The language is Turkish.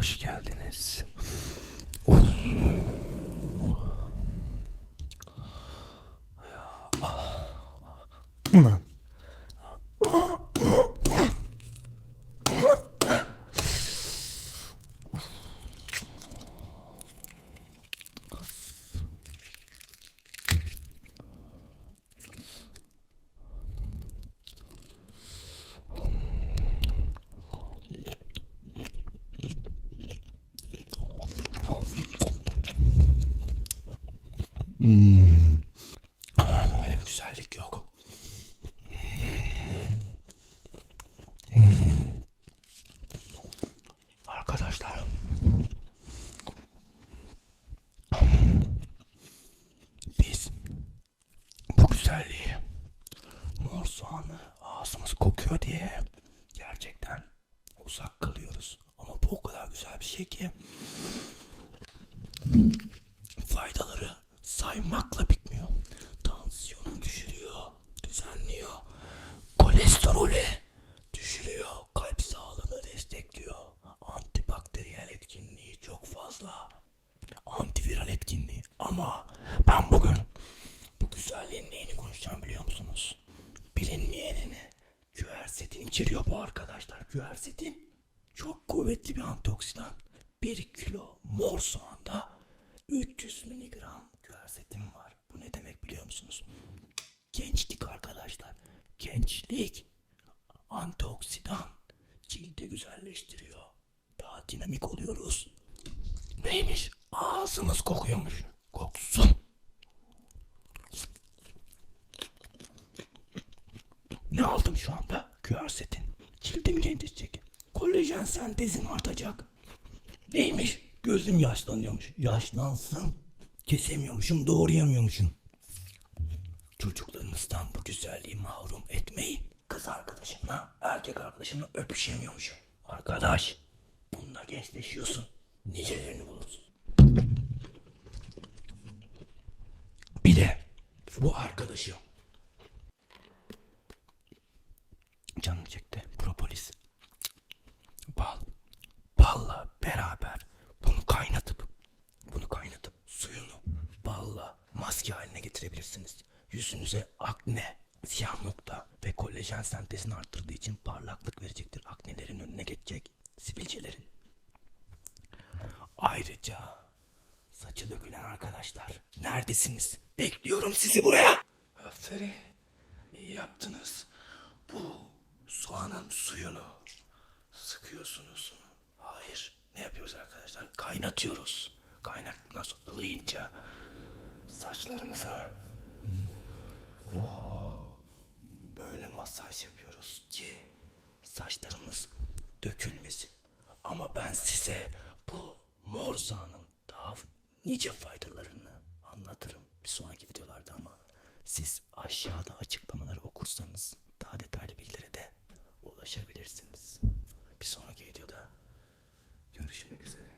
Hoş geldiniz. Ulan. Böyle bir güzellik yok. Arkadaşlar. Biz bu güzelliği mor soğanı ağzımız kokuyor diye gerçekten uzak kalıyoruz. Ama bu o kadar güzel bir şey ki Ama ben bugün bu güzelliğin neyini konuşacağım biliyor musunuz? Bilinmeyenini. Küversetin içeriyor bu arkadaşlar. Küversetin çok kuvvetli bir antioksidan. 1 kilo mor soğanda 300 miligram küversetin var. Bu ne demek biliyor musunuz? Gençlik arkadaşlar. Gençlik. Antioksidan. Cildi güzelleştiriyor. Daha dinamik oluyoruz. Neymiş? Ağzımız kokuyormuş. Koksun. Ne aldım şu anda? Küversetin. Cildim gençleşecek. Kolajen sentezim artacak. Neymiş? Gözüm yaşlanıyormuş. Yaşlansın. Kesemiyormuşum, doğrayamıyormuşum. Çocuklarınızdan bu güzelliği mahrum etmeyin. Kız arkadaşımla, erkek arkadaşımla öpüşemiyormuşum. Arkadaş, bununla gençleşiyorsun. Nicelerini bulursun. Bir de bu arkadaşım. Canım çekti. Propolis. Bal. Balla beraber bunu kaynatıp bunu kaynatıp suyunu balla maske haline getirebilirsiniz. Yüzünüze akne, siyah nokta ve kolajen sentezini arttırdığı için parlaklık verecektir. Aknelerin önüne geçecek. Sivilcelerin. Ayrıca saçı dökülen arkadaşlar neredesiniz? Bekliyorum sizi buraya. Aferin. İyi yaptınız. Bu soğanın suyunu sıkıyorsunuz. Hayır. Ne yapıyoruz arkadaşlar? Kaynatıyoruz. Kaynaktan sonra ılıyınca saçlarımıza böyle masaj yapıyoruz ki saçlarımız dökülmesin. Ama ben size bu mor soğanın daha nice faydalarını anlatırım bir sonraki videolarda ama siz aşağıda açıklamaları okursanız daha detaylı ulaşabilirsiniz. Bir sonraki videoda görüşmek üzere.